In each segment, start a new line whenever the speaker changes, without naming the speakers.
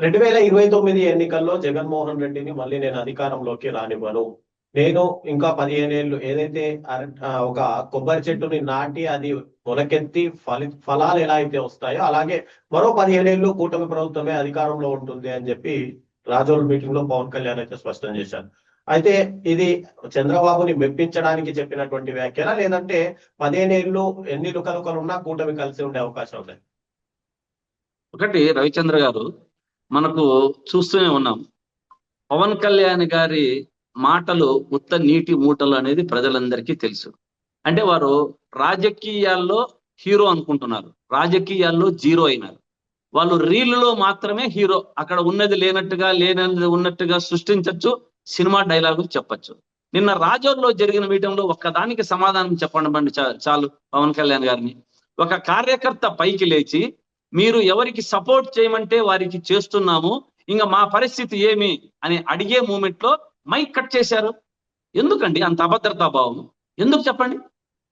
రెండు వేల ఇరవై తొమ్మిది ఎన్నికల్లో జగన్మోహన్ రెడ్డిని మళ్ళీ నేను అధికారంలోకి రానివ్వను. నేను ఇంకా పదిహేను ఏళ్ళు ఏదైతే ఒక కొబ్బరి చెట్టుని నాటి అది మొలకెత్తి ఫలి ఫలాలు ఎలా అయితే వస్తాయో అలాగే మరో పదిహేను ఏళ్ళు కూటమి ప్రభుత్వమే అధికారంలో ఉంటుంది అని చెప్పి రాజోల్ మీటింగ్లో పవన్ కళ్యాణ్ అయితే స్పష్టం చేశారు. అయితే ఇది చంద్రబాబుని మెప్పించడానికి చెప్పినటువంటి వ్యాఖ్యన? లేదంటే పదిహేనేళ్ళు ఎన్ని లుకలుకలు ఉన్నా కూటమి కలిసి ఉండే అవకాశం ఉంది?
ఒకటి రవిచంద్ర గారు మనకు చూస్తూనే ఉన్నాం. పవన్ కళ్యాణ్ గారి మాటలు ఉత్త నీటి మూటలు అనేది ప్రజలందరికీ తెలుసు. అంటే వారు రాజకీయాల్లో హీరో అనుకుంటున్నారు. రాజకీయాల్లో జీరో అయినారు. వాళ్ళు రీల్లో మాత్రమే హీరో. అక్కడ ఉన్నది లేనట్టుగా లేనది ఉన్నట్టుగా సృష్టించవచ్చు సినిమా డైలాగులు చెప్పచ్చు. నిన్న రాజోల్లో జరిగిన మీటింగ్లో ఒక్కదానికి సమాధానం చెప్పండి బండి చాలు పవన్ కళ్యాణ్ గారిని. ఒక కార్యకర్త పైకి లేచి మీరు ఎవరికి సపోర్ట్ చేయమంటే వారికి చేస్తున్నాము. ఇంకా మా పరిస్థితి ఏమి అని అడిగే మూమెంట్లో మైక్ కట్ చేశారు. ఎందుకండి అంత అభద్రతా భావం? ఎందుకు చెప్పండి?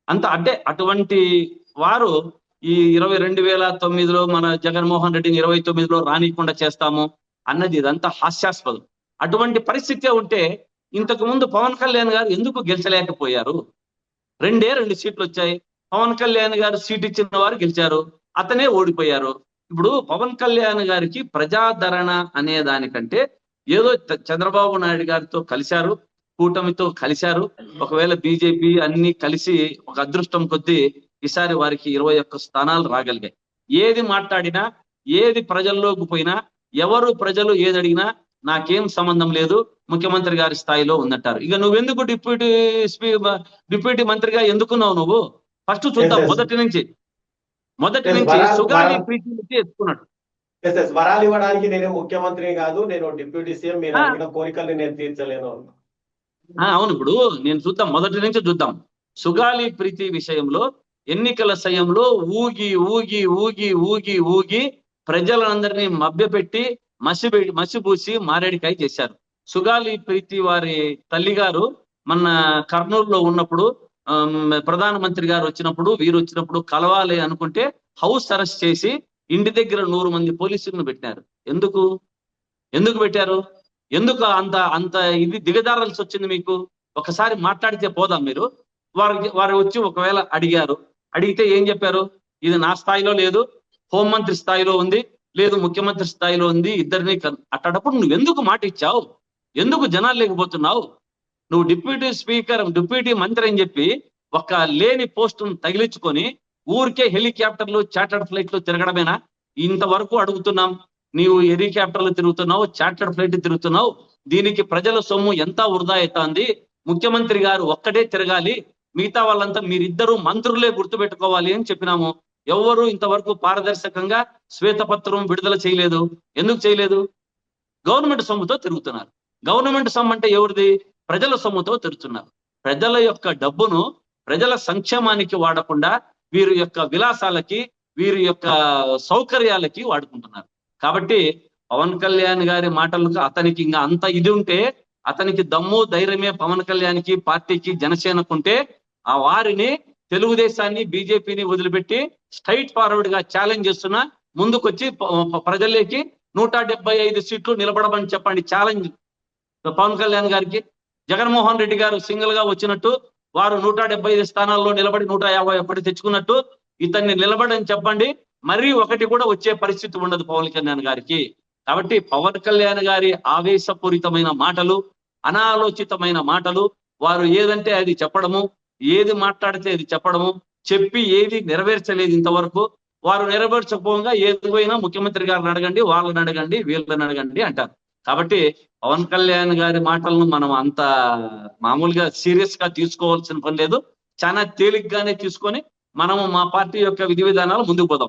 అంత అంటే అటువంటి వారు ఈ ఇరవై రెండు వేల తొమ్మిదిలో మన జగన్మోహన్ రెడ్డిని ఇరవై తొమ్మిదిలో రానికుండా చేస్తాము అన్నది ఇదంతా హాస్యాస్పదం. అటువంటి పరిస్థితే ఉంటే ఇంతకు ముందు పవన్ కళ్యాణ్ గారు ఎందుకు గెలిచలేకపోయారు? రెండే రెండు సీట్లు వచ్చాయి. పవన్ కళ్యాణ్ గారు సీట్ ఇచ్చిన వారు గెలిచారు. అతనే ఓడిపోయారు. ఇప్పుడు పవన్ కళ్యాణ్ గారికి ప్రజాదరణ అనే దానికంటే ఏదో చంద్రబాబు నాయుడు గారితో కలిశారు కూటమితో కలిశారు. ఒకవేళ బీజేపీ అన్ని కలిసి ఒక అదృష్టం కొద్దీ ఈసారి వారికి ఇరవై ఒక్క స్థానాలు రాగలిగాయి. ఏది మాట్లాడినా ఏది ప్రజల్లోకి పోయినా ఎవరు ప్రజలు ఏది అడిగినా నాకేం సంబంధం లేదు ముఖ్యమంత్రి గారి స్థాయిలో ఉందంటారు. ఇక నువ్వెందుకు డిప్యూటీ స్పీ డిప్యూటీ మంత్రిగా ఎందుకున్నావు నువ్వు? ఫస్ట్ చూద్దాం. మొదటి నుంచి. మొదటి నుంచి
వరా-
సుగాలి
వరా-
ప్రీతి నుంచి ఎత్తుకున్నాడు
వరాలు ఇవ్వడానికి నేను ముఖ్యమంత్రి కాదు నేను డిప్యూటీ సీఎం మీరు. అడిగిన కోరికల్ని నేను తీర్చలేను.
ఆ, అవును ఇప్పుడు నేను చూద్దాం మొదటి నుంచి చూద్దాం. సుగాలి ప్రీతి విషయంలో ఎన్నికల సమయంలో ఊగి ఊగి ఊగి ఊగి ఊగి ప్రజలందరినీ మభ్యపెట్టి మసి మసిపూసి మారేడికాయ చేశారు. సుగాలి ప్రీతి వారి తల్లిగారు మన కర్నూలులో ఉన్నప్పుడు ప్రధానమంత్రి గారు వచ్చినప్పుడు వీరు వచ్చినప్పుడు కలవాలి అనుకుంటే హౌస్ అరెస్ట్ చేసి ఇంటి దగ్గర నూరు మంది పోలీసులను పెట్టినారు. ఎందుకు? ఎందుకు పెట్టారు? ఎందుకు అంత అంత ఇది దిగజారాల్సి వచ్చింది మీకు? ఒకసారి మాట్లాడితే పోదాం మీరు. వారికి వారు వచ్చి ఒకవేళ అడిగారు. అడిగితే ఏం చెప్పారు? ఇది నా స్థాయిలో లేదు హోంమంత్రి స్థాయిలో ఉంది లేదు ముఖ్యమంత్రి స్థాయిలో ఉంది ఇద్దరిని అట్టడప్పుడు నువ్వు ఎందుకు మాట ఇచ్చావు ఎందుకు జనాలు లేకపోతున్నావు? నువ్వు డిప్యూటీ స్పీకర్ డిప్యూటీ మంత్రి అని చెప్పి ఒక లేని పోస్టును తగిలించుకొని ఊరికే హెలికాప్టర్లు చార్టర్డ్ ఫ్లైట్లు తిరగడమేనా? ఇంతవరకు అడుగుతున్నాం. నీవు హెలికాప్టర్లు తిరుగుతున్నావు చార్టర్డ్ ఫ్లైట్ తిరుగుతున్నావు. దీనికి ప్రజల సొమ్ము ఎంత వృధా అవుతుంది? ముఖ్యమంత్రి గారు ఒక్కడే తిరగాలి. మిగతా వాళ్ళంతా మీరిద్దరూ మంత్రులే గుర్తుపెట్టుకోవాలి అని చెప్పినాము. ఎవరు ఇంతవరకు పారదర్శకంగా శ్వేతపత్రం విడుదల చేయలేదు. ఎందుకు చేయలేదు? గవర్నమెంట్ సొమ్ముతో తిరుగుతున్నారు. గవర్నమెంట్ సొమ్ము అంటే ఎవరిది? ప్రజల సొమ్ముతో తెరుచున్నారు. ప్రజల యొక్క డబ్బును ప్రజల సంక్షేమానికి వాడకుండా వీరి యొక్క విలాసాలకి వీరి యొక్క సౌకర్యాలకి వాడుకుంటున్నారు. కాబట్టి పవన్ కళ్యాణ్ గారి మాటలకు అతనికి ఇంకా అంత ఇది ఉంటే అతనికి దమ్ము ధైర్యమే పవన్ కళ్యాణ్కి పార్టీకి జనసేనకు ఉంటే ఆ వారిని తెలుగుదేశాన్ని బీజేపీని వదిలిపెట్టి స్ట్రైట్ ఫార్వర్డ్గా ఛాలెంజ్ చేస్తున్న ముందుకొచ్చి ప- ప్రజల్లోకి నూట డెబ్బై ఐదు సీట్లు నిలబడమని చెప్పండి ఛాలెంజ్ పవన్ కళ్యాణ్ గారికి. జగన్మోహన్ రెడ్డి గారు సింగిల్గా వచ్చినట్టు వారు నూట డెబ్బై ఐదు స్థానాల్లో నిలబడి నూట యాభై ఒకటి తెచ్చుకున్నట్టు ఇతన్ని నిలబడని చెప్పండి. మరీ ఒకటి కూడా వచ్చే పరిస్థితి ఉండదు పవన్ కళ్యాణ్ గారికి. కాబట్టి పవన్ కళ్యాణ్ గారి ఆవేశపూరితమైన మాటలు అనాలోచితమైన మాటలు వారు ఏదంటే అది చెప్పడము ఏది మాట్లాడితే అది చెప్పడము చెప్పి ఏది నెరవేర్చలేదు ఇంతవరకు. వారు నెరవేర్చకపోగా ఏది ముఖ్యమంత్రి గారిని అడగండి వాళ్ళని అడగండి వీళ్ళని అడగండి అంటారు. కాబట్టి పవన్ కళ్యాణ్ గారి మాటలను మనం అంత మామూలుగా సీరియస్గా తీసుకోవాల్సిన పని లేదు. చాలా తేలిగ్గానే తీసుకొని మనము మా పార్టీ యొక్క విధి విధానాలు ముందుకు పోదాం.